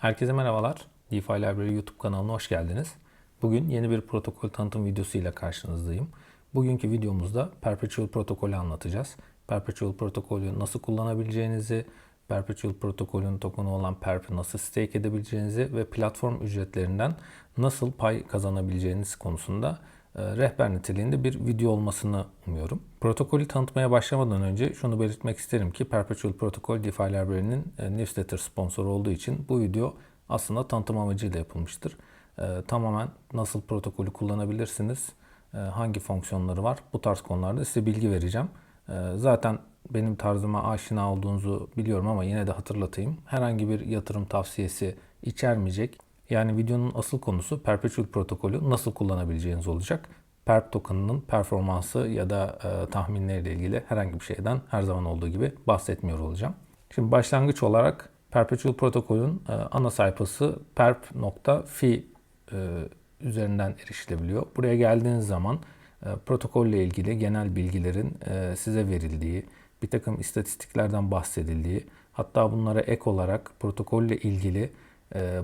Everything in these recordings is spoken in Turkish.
Herkese merhabalar. DeFi Library YouTube kanalına hoş geldiniz. Bugün yeni bir protokol tanıtım videosu ile karşınızdayım. Bugünkü videomuzda Perpetual protokolü anlatacağız. Perpetual protokolü nasıl kullanabileceğinizi, Perpetual protokolün tokenu olan Perp'i nasıl stake edebileceğinizi ve platform ücretlerinden nasıl pay kazanabileceğiniz konusunda rehber niteliğinde bir video olmasını umuyorum. Protokolü tanıtmaya başlamadan önce şunu belirtmek isterim ki Perpetual Protocol DeFi Library'nin e, newsletter sponsoru olduğu için bu video aslında tanıtım amacıyla yapılmıştır. E, tamamen nasıl protokolü kullanabilirsiniz, hangi fonksiyonları var bu tarz konularda size bilgi vereceğim. Zaten benim tarzıma aşina olduğunuzu biliyorum ama yine de hatırlatayım. Herhangi bir yatırım tavsiyesi içermeyecek yani videonun asıl konusu Perpetual protokolü nasıl kullanabileceğiniz olacak. Perp token'ının performansı ya da e, tahminleriyle ilgili herhangi bir şeyden her zaman olduğu gibi bahsetmiyor olacağım. Şimdi başlangıç olarak Perpetual protokolün e, ana sayfası perp.fi e, üzerinden erişilebiliyor. Buraya geldiğiniz zaman e, protokolle ilgili genel bilgilerin e, size verildiği, bir takım istatistiklerden bahsedildiği, hatta bunlara ek olarak protokolle ilgili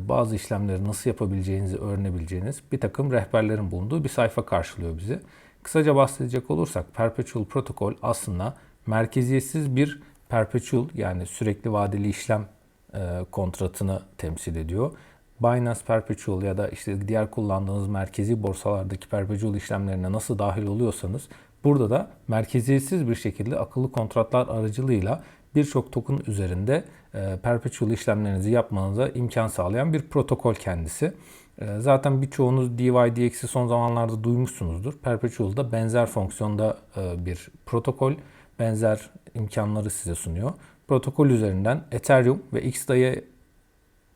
bazı işlemleri nasıl yapabileceğinizi öğrenebileceğiniz bir takım rehberlerin bulunduğu bir sayfa karşılıyor bizi. Kısaca bahsedecek olursak Perpetual Protokol aslında merkeziyetsiz bir perpetual yani sürekli vadeli işlem e, kontratını temsil ediyor. Binance Perpetual ya da işte diğer kullandığınız merkezi borsalardaki perpetual işlemlerine nasıl dahil oluyorsanız burada da merkeziyetsiz bir şekilde akıllı kontratlar aracılığıyla birçok token üzerinde e, perpetual işlemlerinizi yapmanıza imkan sağlayan bir protokol kendisi. E, zaten birçoğunuz DYDX'i son zamanlarda duymuşsunuzdur. Perpetual'da benzer fonksiyonda e, bir protokol, benzer imkanları size sunuyor. Protokol üzerinden Ethereum ve XDAI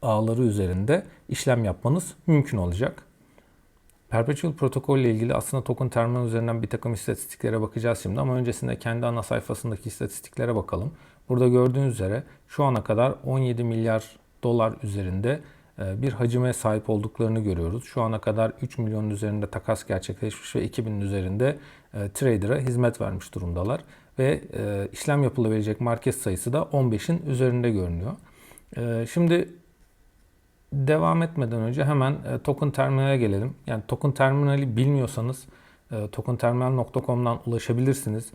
ağları üzerinde işlem yapmanız mümkün olacak. Perpetual protokol ile ilgili aslında token terminal üzerinden bir takım istatistiklere bakacağız şimdi ama öncesinde kendi ana sayfasındaki istatistiklere bakalım. Burada gördüğünüz üzere şu ana kadar 17 milyar dolar üzerinde e, bir hacime sahip olduklarını görüyoruz. Şu ana kadar 3 milyonun üzerinde takas gerçekleşmiş ve 2000'in üzerinde e, trader'a hizmet vermiş durumdalar. Ve e, işlem yapılabilecek market sayısı da 15'in üzerinde görünüyor. Şimdi devam etmeden önce hemen token terminale gelelim. Yani token terminali bilmiyorsanız tokenterminal.com'dan ulaşabilirsiniz.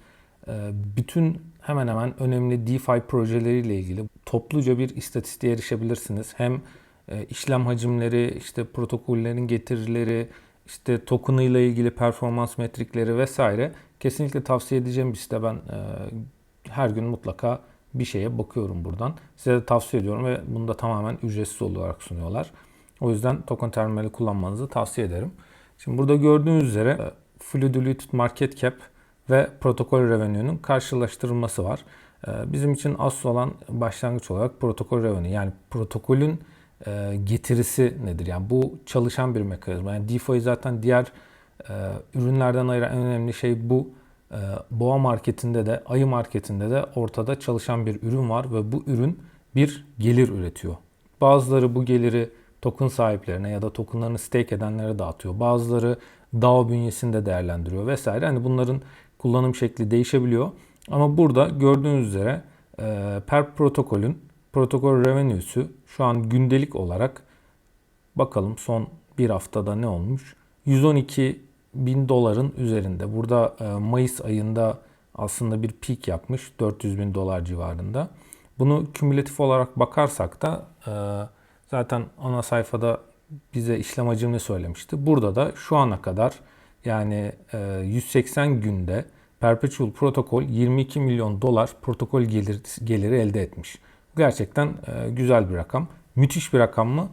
Bütün hemen hemen önemli DeFi projeleriyle ilgili topluca bir istatistiğe erişebilirsiniz. Hem e, işlem hacimleri, işte protokollerin getirileri, işte token ile ilgili performans metrikleri vesaire kesinlikle tavsiye edeceğim bir site. Ben e, her gün mutlaka bir şeye bakıyorum buradan. Size de tavsiye ediyorum ve bunu da tamamen ücretsiz olarak sunuyorlar. O yüzden token terminali kullanmanızı tavsiye ederim. Şimdi burada gördüğünüz üzere e, Diluted Market Cap ve protokol revenue'nun karşılaştırılması var. Ee, bizim için asıl olan başlangıç olarak protokol revenue yani protokolün e, getirisi nedir? Yani bu çalışan bir mekanizma. Yani DeFi zaten diğer e, ürünlerden ayıran en önemli şey bu. E, boğa marketinde de, ayı marketinde de ortada çalışan bir ürün var ve bu ürün bir gelir üretiyor. Bazıları bu geliri token sahiplerine ya da tokenlarını stake edenlere dağıtıyor. Bazıları DAO bünyesinde değerlendiriyor vesaire. Hani bunların kullanım şekli değişebiliyor. Ama burada gördüğünüz üzere e, PERP protokolün protokol revenue'su şu an gündelik olarak bakalım son bir haftada ne olmuş? 112 bin doların üzerinde. Burada e, Mayıs ayında aslında bir peak yapmış 400 bin dolar civarında. Bunu kümülatif olarak bakarsak da e, zaten ana sayfada bize işlem hacmini söylemişti. Burada da şu ana kadar yani 180 e, günde Perpetual Protokol 22 milyon dolar protokol gelir, geliri elde etmiş. Gerçekten e, güzel bir rakam. Müthiş bir rakam mı?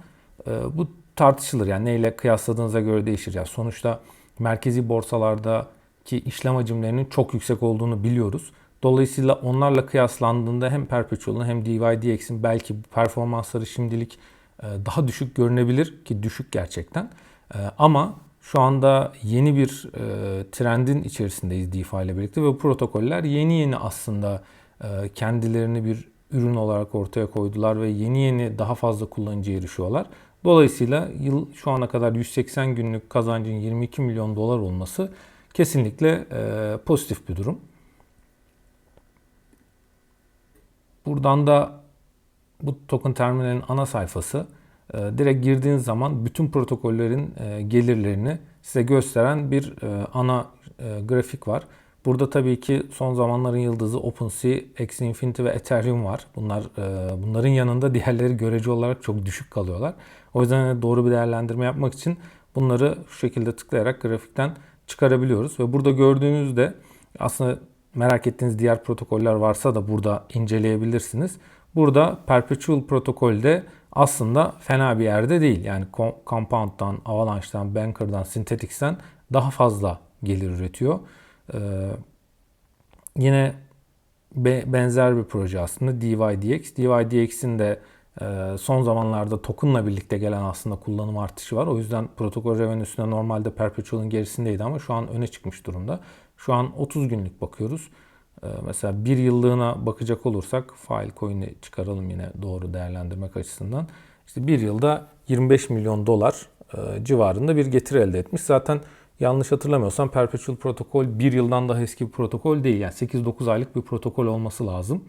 E, bu tartışılır. Yani neyle kıyasladığınıza göre değişir. Yani sonuçta merkezi borsalardaki işlem hacimlerinin çok yüksek olduğunu biliyoruz. Dolayısıyla onlarla kıyaslandığında hem Perpetual'ın hem DYDX'in belki performansları şimdilik e, daha düşük görünebilir ki düşük gerçekten. E, ama şu anda yeni bir e, trendin içerisindeyiz DeFi ile birlikte ve protokoller yeni yeni aslında e, kendilerini bir ürün olarak ortaya koydular ve yeni yeni daha fazla kullanıcıya erişiyorlar. Dolayısıyla yıl şu ana kadar 180 günlük kazancın 22 milyon dolar olması kesinlikle e, pozitif bir durum. Buradan da bu token terminalin ana sayfası direkt girdiğiniz zaman bütün protokollerin e, gelirlerini size gösteren bir e, ana e, grafik var. Burada tabii ki son zamanların yıldızı OpenSea, Axie Infinity ve Ethereum var. Bunlar bunların yanında diğerleri görece olarak çok düşük kalıyorlar. O yüzden doğru bir değerlendirme yapmak için bunları şu şekilde tıklayarak grafikten çıkarabiliyoruz ve burada gördüğünüzde aslında merak ettiğiniz diğer protokoller varsa da burada inceleyebilirsiniz. Burada Perpetual protokolde aslında fena bir yerde değil. Yani Compound'dan, Avalanche'dan, Banker'dan, Synthetics'ten daha fazla gelir üretiyor. Ee, yine be, benzer bir proje aslında DYDX. DYDX'in de e, son zamanlarda token'la birlikte gelen aslında kullanım artışı var. O yüzden protokol revenue'sünde normalde Perpetual'ın gerisindeydi ama şu an öne çıkmış durumda. Şu an 30 günlük bakıyoruz. Ee, mesela bir yıllığına bakacak olursak Filecoin'i çıkaralım yine doğru değerlendirmek açısından. İşte bir yılda 25 milyon dolar e, civarında bir getiri elde etmiş. Zaten yanlış hatırlamıyorsam Perpetual protokol bir yıldan daha eski bir protokol değil. Yani 8-9 aylık bir protokol olması lazım.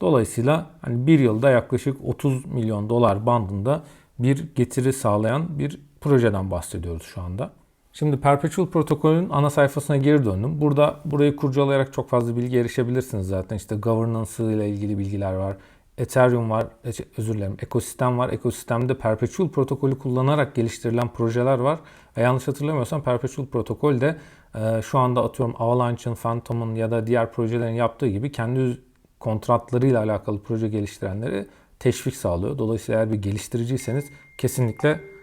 Dolayısıyla hani bir yılda yaklaşık 30 milyon dolar bandında bir getiri sağlayan bir projeden bahsediyoruz şu anda. Şimdi Perpetual protokolün ana sayfasına geri döndüm. Burada burayı kurcalayarak çok fazla bilgi erişebilirsiniz zaten. İşte governance ile ilgili bilgiler var. Ethereum var, özür dilerim, ekosistem var. Ekosistemde Perpetual protokolü kullanarak geliştirilen projeler var. Ve yanlış hatırlamıyorsam Perpetual protokol de e, şu anda atıyorum Avalanche'ın, Phantom'un ya da diğer projelerin yaptığı gibi kendi kontratlarıyla alakalı proje geliştirenleri teşvik sağlıyor. Dolayısıyla eğer bir geliştiriciyseniz kesinlikle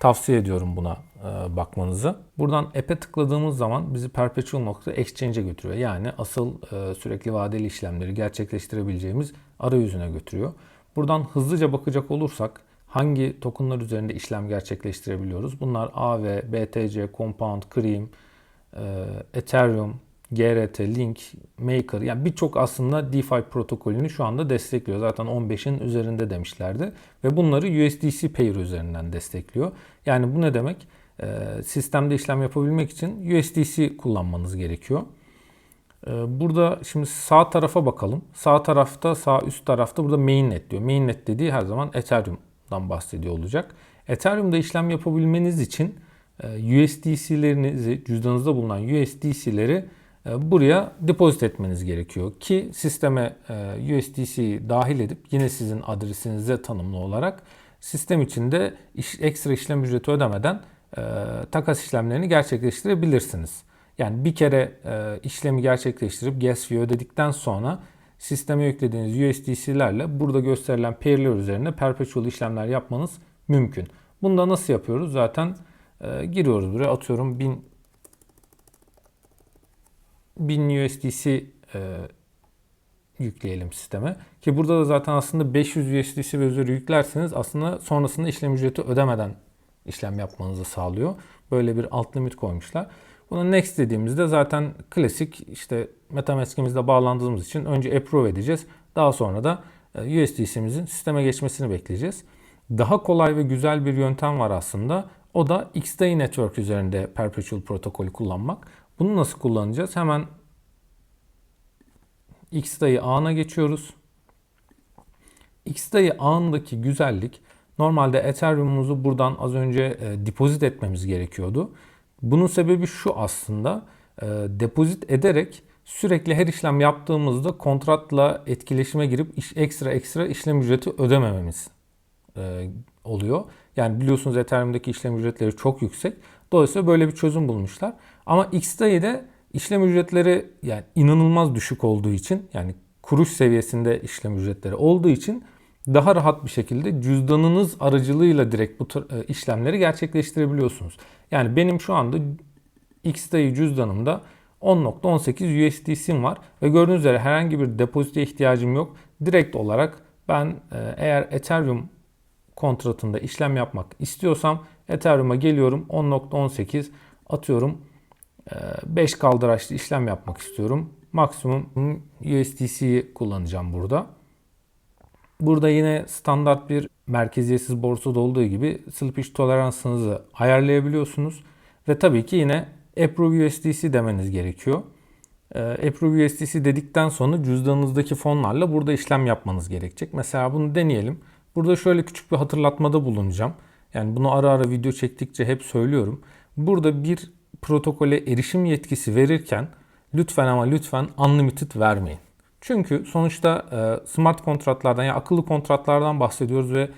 tavsiye ediyorum buna e, bakmanızı. Buradan app'e tıkladığımız zaman bizi perpetual.exchange'e götürüyor. Yani asıl e, sürekli vadeli işlemleri gerçekleştirebileceğimiz arayüzüne götürüyor. Buradan hızlıca bakacak olursak hangi tokenlar üzerinde işlem gerçekleştirebiliyoruz? Bunlar AV, BTC, Compound, Cream, e, Ethereum, GRT, Link, Maker yani birçok aslında DeFi protokolünü şu anda destekliyor. Zaten 15'in üzerinde demişlerdi. Ve bunları USDC Pair üzerinden destekliyor. Yani bu ne demek? Ee, sistemde işlem yapabilmek için USDC kullanmanız gerekiyor. Ee, burada şimdi sağ tarafa bakalım. Sağ tarafta, sağ üst tarafta burada mainnet diyor. Mainnet dediği her zaman Ethereum'dan bahsediyor olacak. Ethereum'da işlem yapabilmeniz için e, USDC'lerinizi, cüzdanınızda bulunan USDC'leri e, buraya depozit etmeniz gerekiyor ki sisteme e, USDC dahil edip yine sizin adresinize tanımlı olarak sistem içinde ekstra işlem ücreti ödemeden e, takas işlemlerini gerçekleştirebilirsiniz. Yani bir kere işlemi gerçekleştirip gas fee ödedikten sonra sisteme yüklediğiniz USDC'lerle burada gösterilen pairler üzerine perpetual işlemler yapmanız mümkün. Bunu da nasıl yapıyoruz? Zaten giriyoruz buraya atıyorum 1000 1000 USDC e, yükleyelim sisteme. Ki burada da zaten aslında 500 USDC ve üzeri yüklerseniz aslında sonrasında işlem ücreti ödemeden işlem yapmanızı sağlıyor. Böyle bir alt limit koymuşlar. Buna next dediğimizde zaten klasik işte MetaMask'imizle bağlandığımız için önce approve edeceğiz. Daha sonra da e, USDC'mizin sisteme geçmesini bekleyeceğiz. Daha kolay ve güzel bir yöntem var aslında. O da XDAI Network üzerinde Perpetual protokolü kullanmak. Bunu nasıl kullanacağız? Hemen X'dayı ağına geçiyoruz. X'dayı ağındaki güzellik normalde Ethereum'umuzu buradan az önce e, depozit etmemiz gerekiyordu. Bunun sebebi şu aslında e, depozit ederek sürekli her işlem yaptığımızda kontratla etkileşime girip iş, ekstra ekstra işlem ücreti ödemememiz e, oluyor. Yani biliyorsunuz Ethereum'daki işlem ücretleri çok yüksek. Dolayısıyla böyle bir çözüm bulmuşlar. Ama X'de işlem ücretleri yani inanılmaz düşük olduğu için yani kuruş seviyesinde işlem ücretleri olduğu için daha rahat bir şekilde cüzdanınız aracılığıyla direkt bu e, işlemleri gerçekleştirebiliyorsunuz. Yani benim şu anda X'dayı cüzdanımda 10.18 USDC'm var ve gördüğünüz üzere herhangi bir depozite ihtiyacım yok. Direkt olarak ben e, eğer Ethereum kontratında işlem yapmak istiyorsam Ethereum'a geliyorum 10.18 atıyorum 5 ee, kaldıraçlı işlem yapmak istiyorum. Maksimum USDC'yi kullanacağım burada. Burada yine standart bir merkeziyetsiz borsada olduğu gibi slippage toleransınızı ayarlayabiliyorsunuz. Ve tabii ki yine Approve USDC demeniz gerekiyor. Ee, Approve USDC dedikten sonra cüzdanınızdaki fonlarla burada işlem yapmanız gerekecek. Mesela bunu deneyelim. Burada şöyle küçük bir hatırlatmada bulunacağım. Yani bunu ara ara video çektikçe hep söylüyorum. Burada bir protokole erişim yetkisi verirken lütfen ama lütfen unlimited vermeyin. Çünkü sonuçta e, smart kontratlardan ya yani akıllı kontratlardan bahsediyoruz ve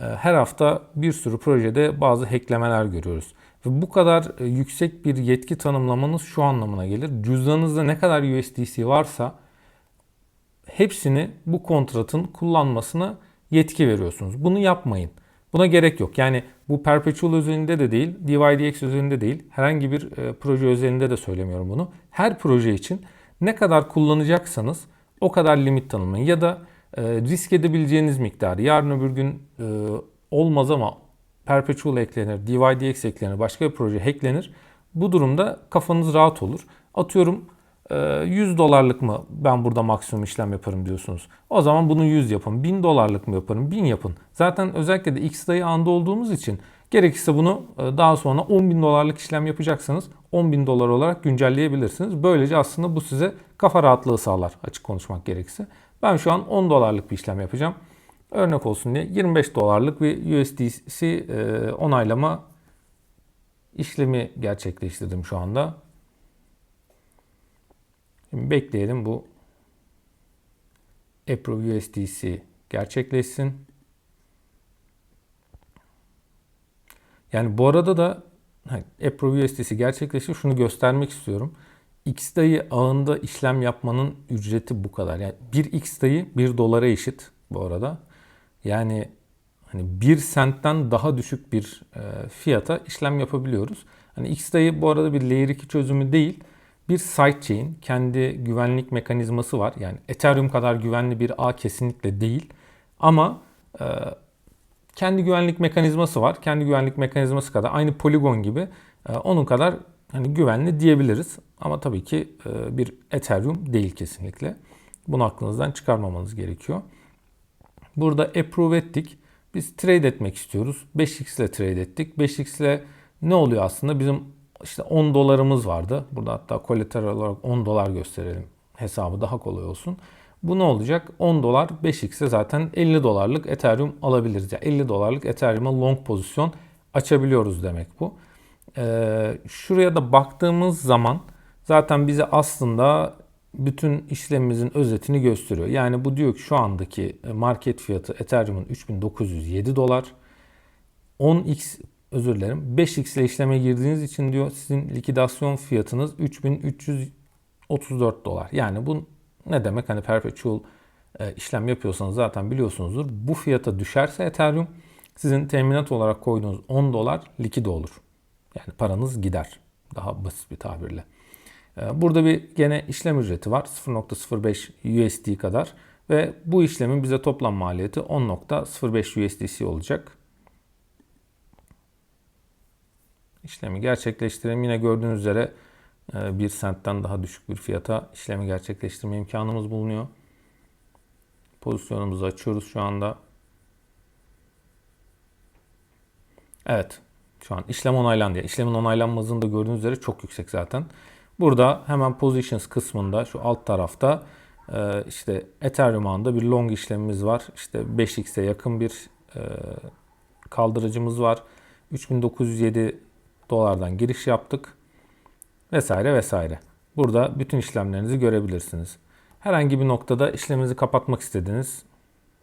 e, her hafta bir sürü projede bazı hacklemeler görüyoruz. Ve bu kadar e, yüksek bir yetki tanımlamanız şu anlamına gelir. Cüzdanınızda ne kadar USDC varsa hepsini bu kontratın kullanmasına yetki veriyorsunuz. Bunu yapmayın. Buna gerek yok. Yani bu Perpetual özelinde de değil, DYDX özelinde değil, herhangi bir e, proje özelinde de söylemiyorum bunu. Her proje için ne kadar kullanacaksanız o kadar limit tanımlayın. Ya da e, risk edebileceğiniz miktarı. Yarın öbür gün e, olmaz ama Perpetual eklenir, DYDX eklenir, başka bir proje hacklenir. Bu durumda kafanız rahat olur. Atıyorum 100 dolarlık mı ben burada maksimum işlem yaparım diyorsunuz. O zaman bunu 100 yapın. 1000 dolarlık mı yaparım? 1000 yapın. Zaten özellikle de X anda olduğumuz için gerekirse bunu daha sonra 10 bin dolarlık işlem yapacaksanız 10 bin dolar olarak güncelleyebilirsiniz. Böylece aslında bu size kafa rahatlığı sağlar açık konuşmak gerekirse. Ben şu an 10 dolarlık bir işlem yapacağım. Örnek olsun diye 25 dolarlık bir USDC onaylama işlemi gerçekleştirdim şu anda. Şimdi bekleyelim bu Approve USDC gerçekleşsin. Yani bu arada da Approve USDC gerçekleşti. Şunu göstermek istiyorum. X dayı ağında işlem yapmanın ücreti bu kadar. Yani bir X dayı 1 dolara eşit bu arada. Yani hani 1 sentten daha düşük bir e, fiyata işlem yapabiliyoruz. Hani X dayı bu arada bir Layer 2 çözümü değil bir sidechain kendi güvenlik mekanizması var. Yani Ethereum kadar güvenli bir ağ kesinlikle değil. Ama e, kendi güvenlik mekanizması var. Kendi güvenlik mekanizması kadar aynı Polygon gibi e, onun kadar hani güvenli diyebiliriz. Ama tabii ki e, bir Ethereum değil kesinlikle. Bunu aklınızdan çıkarmamanız gerekiyor. Burada approve ettik. Biz trade etmek istiyoruz. 5x ile trade ettik. 5x ile ne oluyor aslında? Bizim işte 10 dolarımız vardı. Burada hatta kolateral olarak 10 dolar gösterelim. Hesabı daha kolay olsun. Bu ne olacak? 10 dolar 5x'e zaten 50 dolarlık Ethereum alabiliriz. Yani 50 dolarlık Ethereum'a long pozisyon açabiliyoruz demek bu. Ee, şuraya da baktığımız zaman zaten bize aslında bütün işlemimizin özetini gösteriyor. Yani bu diyor ki şu andaki market fiyatı Ethereum'un 3907 dolar. 10x özür dilerim 5x ile işleme girdiğiniz için diyor sizin likidasyon fiyatınız 3334 dolar. Yani bu ne demek? Hani perpetual e, işlem yapıyorsanız zaten biliyorsunuzdur. Bu fiyata düşerse Ethereum sizin teminat olarak koyduğunuz 10 dolar likide olur. Yani paranız gider. Daha basit bir tabirle. E, burada bir gene işlem ücreti var. 0.05 USD kadar. Ve bu işlemin bize toplam maliyeti 10.05 USDC olacak. İşlemi gerçekleştirelim. Yine gördüğünüz üzere 1 e, sentten daha düşük bir fiyata işlemi gerçekleştirme imkanımız bulunuyor. Pozisyonumuzu açıyoruz şu anda. Evet. Şu an işlem onaylandı. İşlemin onaylanma hızını da gördüğünüz üzere çok yüksek zaten. Burada hemen positions kısmında şu alt tarafta e, işte Ethereum ağında bir long işlemimiz var. İşte 5x'e yakın bir e, kaldırıcımız var. 3907 dolardan giriş yaptık vesaire vesaire. Burada bütün işlemlerinizi görebilirsiniz. Herhangi bir noktada işleminizi kapatmak istediniz.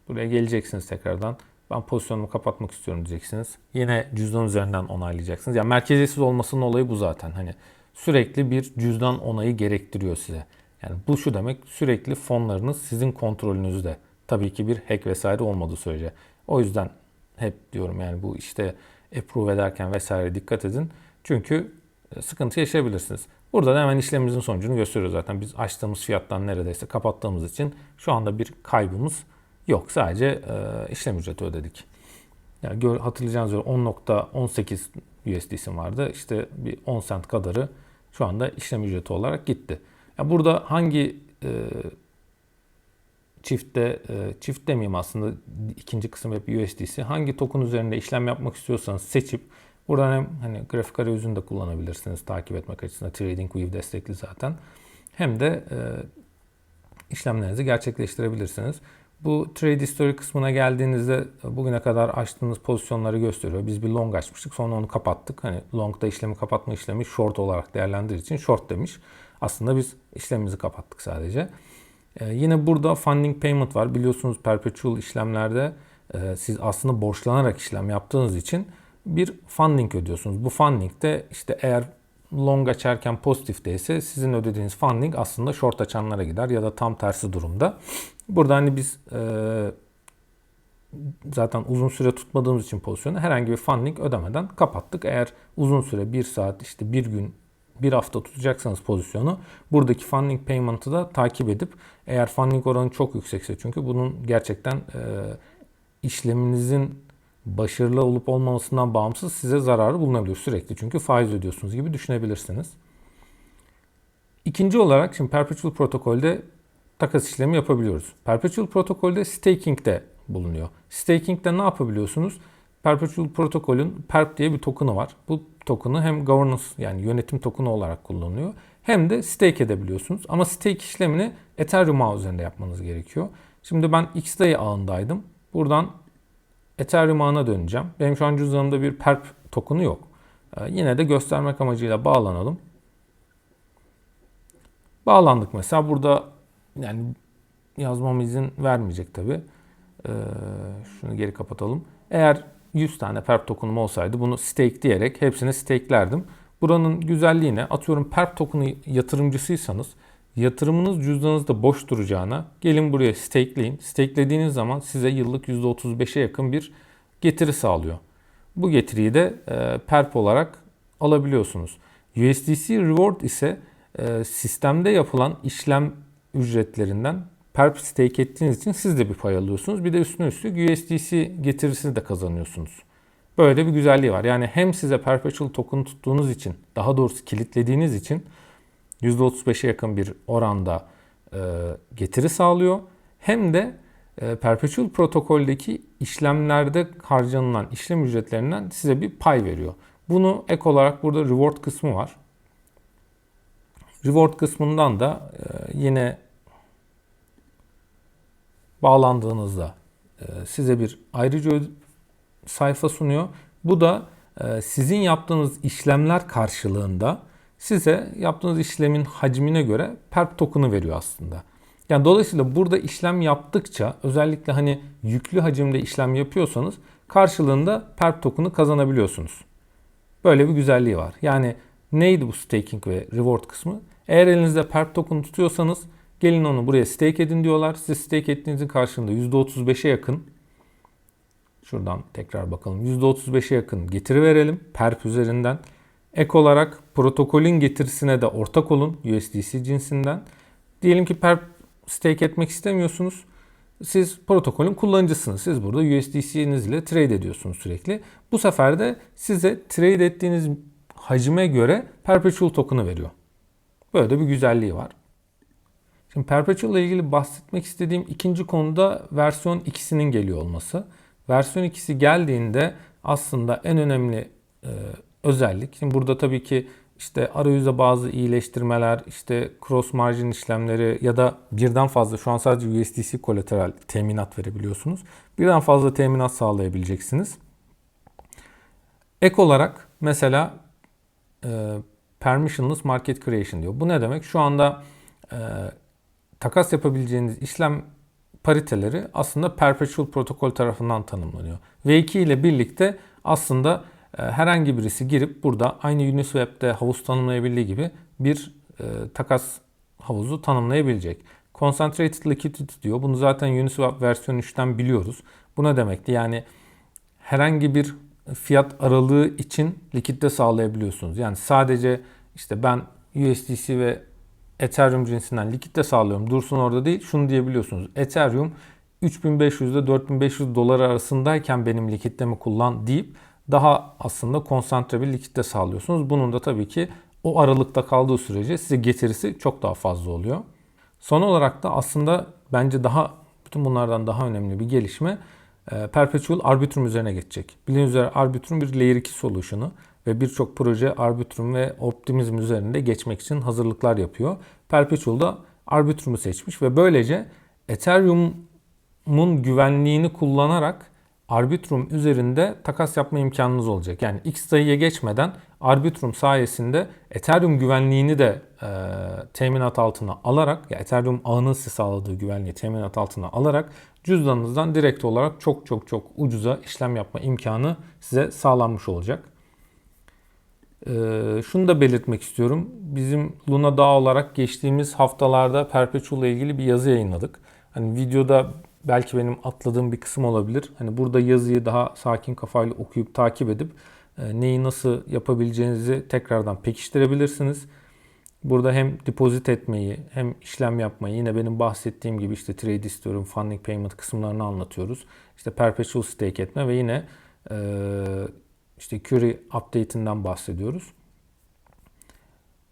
Buraya geleceksiniz tekrardan. Ben pozisyonumu kapatmak istiyorum diyeceksiniz. Yine cüzdan üzerinden onaylayacaksınız. Yani merkeziyetsiz olmasının olayı bu zaten. Hani sürekli bir cüzdan onayı gerektiriyor size. Yani bu şu demek sürekli fonlarınız sizin kontrolünüzde. Tabii ki bir hack vesaire olmadığı sürece. O yüzden hep diyorum yani bu işte approve ederken vesaire dikkat edin. Çünkü e, sıkıntı yaşayabilirsiniz. Burada da hemen işlemimizin sonucunu gösteriyor zaten. Biz açtığımız fiyattan neredeyse kapattığımız için şu anda bir kaybımız yok. Sadece e, işlem ücreti ödedik. Yani hatırlayacağınız üzere 10.18 USD'sim vardı. İşte bir 10 cent kadarı şu anda işlem ücreti olarak gitti. Yani burada hangi e, çiftte e, çift demeyeyim aslında ikinci kısım hep USDC. Hangi token üzerinde işlem yapmak istiyorsanız seçip buradan hem hani grafik arayüzünü de kullanabilirsiniz takip etmek açısından. TradingView destekli zaten. Hem de e, işlemlerinizi gerçekleştirebilirsiniz. Bu trade history kısmına geldiğinizde bugüne kadar açtığınız pozisyonları gösteriyor. Biz bir long açmıştık sonra onu kapattık. Hani longda işlemi kapatma işlemi short olarak değerlendirir için short demiş. Aslında biz işlemimizi kapattık sadece. Ee, yine burada funding payment var. Biliyorsunuz perpetual işlemlerde e, siz aslında borçlanarak işlem yaptığınız için bir funding ödüyorsunuz. Bu funding de işte eğer long açarken pozitifteyse sizin ödediğiniz funding aslında short açanlara gider ya da tam tersi durumda. Burada hani biz e, zaten uzun süre tutmadığımız için pozisyonu herhangi bir funding ödemeden kapattık. Eğer uzun süre bir saat işte bir gün bir hafta tutacaksanız pozisyonu buradaki funding payment'ı da takip edip eğer funding oranı çok yüksekse çünkü bunun gerçekten e, işleminizin başarılı olup olmamasından bağımsız size zararı bulunabiliyor sürekli. Çünkü faiz ödüyorsunuz gibi düşünebilirsiniz. İkinci olarak şimdi Perpetual protokolde takas işlemi yapabiliyoruz. Perpetual protokolde staking de bulunuyor. Staking'de ne yapabiliyorsunuz? Perpetual protokolün PERP diye bir token'ı var. Bu token'ı hem governance yani yönetim token'ı olarak kullanılıyor hem de stake edebiliyorsunuz. Ama stake işlemini Ethereum ağ üzerinde yapmanız gerekiyor. Şimdi ben XDAI ağındaydım. Buradan Ethereum ağına döneceğim. Benim şu an cüzdanımda bir perp token'ı yok. Ee, yine de göstermek amacıyla bağlanalım. Bağlandık mesela. Burada yani yazmam izin vermeyecek tabi. Ee, şunu geri kapatalım. Eğer 100 tane perp token'um olsaydı bunu stake diyerek hepsini stake'lerdim. Buranın güzelliğine atıyorum perp token'ı yatırımcısıysanız yatırımınız cüzdanınızda boş duracağına gelin buraya stakeleyin. Stakelediğiniz zaman size yıllık %35'e yakın bir getiri sağlıyor. Bu getiriyi de e, perp olarak alabiliyorsunuz. USDC Reward ise e, sistemde yapılan işlem ücretlerinden perp stake ettiğiniz için siz de bir pay alıyorsunuz. Bir de üstüne üstlük USDC getirisini de kazanıyorsunuz. Böyle bir güzelliği var. Yani hem size perpetual token tuttuğunuz için, daha doğrusu kilitlediğiniz için %35'e yakın bir oranda e, getiri sağlıyor. Hem de e, Perpetual protokoldeki işlemlerde harcanılan işlem ücretlerinden size bir pay veriyor. Bunu ek olarak burada reward kısmı var. Reward kısmından da e, yine bağlandığınızda e, size bir ayrıca sayfa sunuyor. Bu da e, sizin yaptığınız işlemler karşılığında size yaptığınız işlemin hacmine göre perp token'ı veriyor aslında. Yani dolayısıyla burada işlem yaptıkça özellikle hani yüklü hacimde işlem yapıyorsanız karşılığında perp token'ı kazanabiliyorsunuz. Böyle bir güzelliği var. Yani neydi bu staking ve reward kısmı? Eğer elinizde perp token tutuyorsanız gelin onu buraya stake edin diyorlar. Siz stake ettiğinizin karşılığında %35'e yakın şuradan tekrar bakalım %35'e yakın getiri verelim perp üzerinden. Ek olarak protokolün getirisine de ortak olun USDC cinsinden. Diyelim ki perp stake etmek istemiyorsunuz. Siz protokolün kullanıcısınız. Siz burada USDC'niz ile trade ediyorsunuz sürekli. Bu sefer de size trade ettiğiniz hacime göre perpetual token'ı veriyor. Böyle de bir güzelliği var. Şimdi Perpetual ile ilgili bahsetmek istediğim ikinci konuda versiyon 2'sinin geliyor olması. Versiyon 2'si geldiğinde aslında en önemli e, özellik. Şimdi burada tabii ki işte arayüze bazı iyileştirmeler, işte cross margin işlemleri ya da birden fazla şu an sadece USDC kolateral teminat verebiliyorsunuz. Birden fazla teminat sağlayabileceksiniz. Ek olarak mesela e, permissionless market creation diyor. Bu ne demek? Şu anda e, takas yapabileceğiniz işlem pariteleri aslında perpetual protokol tarafından tanımlanıyor. V2 ile birlikte aslında e, herhangi birisi girip burada aynı Uniswap'te havuz tanımlayabildiği gibi bir e, takas havuzu tanımlayabilecek. Concentrated Liquidity diyor. Bunu zaten Uniswap versiyon 3'ten biliyoruz. Bu ne demekti? Yani herhangi bir fiyat aralığı için likitte sağlayabiliyorsunuz. Yani sadece işte ben USDC ve Ethereum cinsinden likitte sağlıyorum. Dursun orada değil. Şunu diyebiliyorsunuz. Ethereum 3500 ile 4500 dolar arasındayken benim likitlemi kullan deyip daha aslında konsantre bir likitte sağlıyorsunuz. Bunun da tabii ki o aralıkta kaldığı sürece size getirisi çok daha fazla oluyor. Son olarak da aslında bence daha bütün bunlardan daha önemli bir gelişme e, Perpetual Arbitrum üzerine geçecek. Bildiğiniz üzere Arbitrum bir Layer 2 solution'u ve birçok proje Arbitrum ve Optimism üzerinde geçmek için hazırlıklar yapıyor. Perpetual da Arbitrum'u seçmiş ve böylece Ethereum Ethereum'un güvenliğini kullanarak Arbitrum üzerinde takas yapma imkanınız olacak. Yani Xdayı'ya geçmeden Arbitrum sayesinde Ethereum güvenliğini de e, teminat altına alarak, ya Ethereum ağının size sağladığı güvenliği teminat altına alarak cüzdanınızdan direkt olarak çok çok çok ucuza işlem yapma imkanı size sağlanmış olacak. Ee, şunu da belirtmek istiyorum. Bizim Luna Dağ olarak geçtiğimiz haftalarda Perpetual ile ilgili bir yazı yayınladık. Hani videoda belki benim atladığım bir kısım olabilir. Hani burada yazıyı daha sakin kafayla okuyup takip edip e, neyi nasıl yapabileceğinizi tekrardan pekiştirebilirsiniz. Burada hem depozit etmeyi hem işlem yapmayı yine benim bahsettiğim gibi işte trade istiyorum, funding payment kısımlarını anlatıyoruz. İşte perpetual stake etme ve yine e, işte query update'inden bahsediyoruz.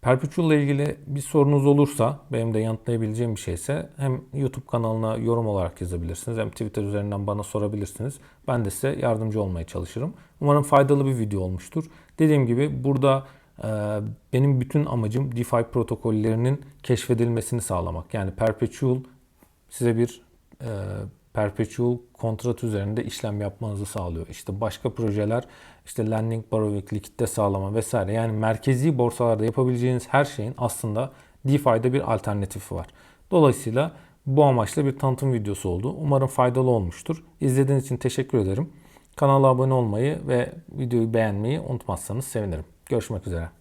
Perpetual ile ilgili bir sorunuz olursa, benim de yanıtlayabileceğim bir şeyse hem YouTube kanalına yorum olarak yazabilirsiniz hem Twitter üzerinden bana sorabilirsiniz. Ben de size yardımcı olmaya çalışırım. Umarım faydalı bir video olmuştur. Dediğim gibi burada e, benim bütün amacım DeFi protokollerinin keşfedilmesini sağlamak. Yani Perpetual size bir e, perpetual kontrat üzerinde işlem yapmanızı sağlıyor. İşte başka projeler işte lending, borrowing, likitte sağlama vesaire. Yani merkezi borsalarda yapabileceğiniz her şeyin aslında DeFi'de bir alternatifi var. Dolayısıyla bu amaçla bir tanıtım videosu oldu. Umarım faydalı olmuştur. İzlediğiniz için teşekkür ederim. Kanala abone olmayı ve videoyu beğenmeyi unutmazsanız sevinirim. Görüşmek üzere.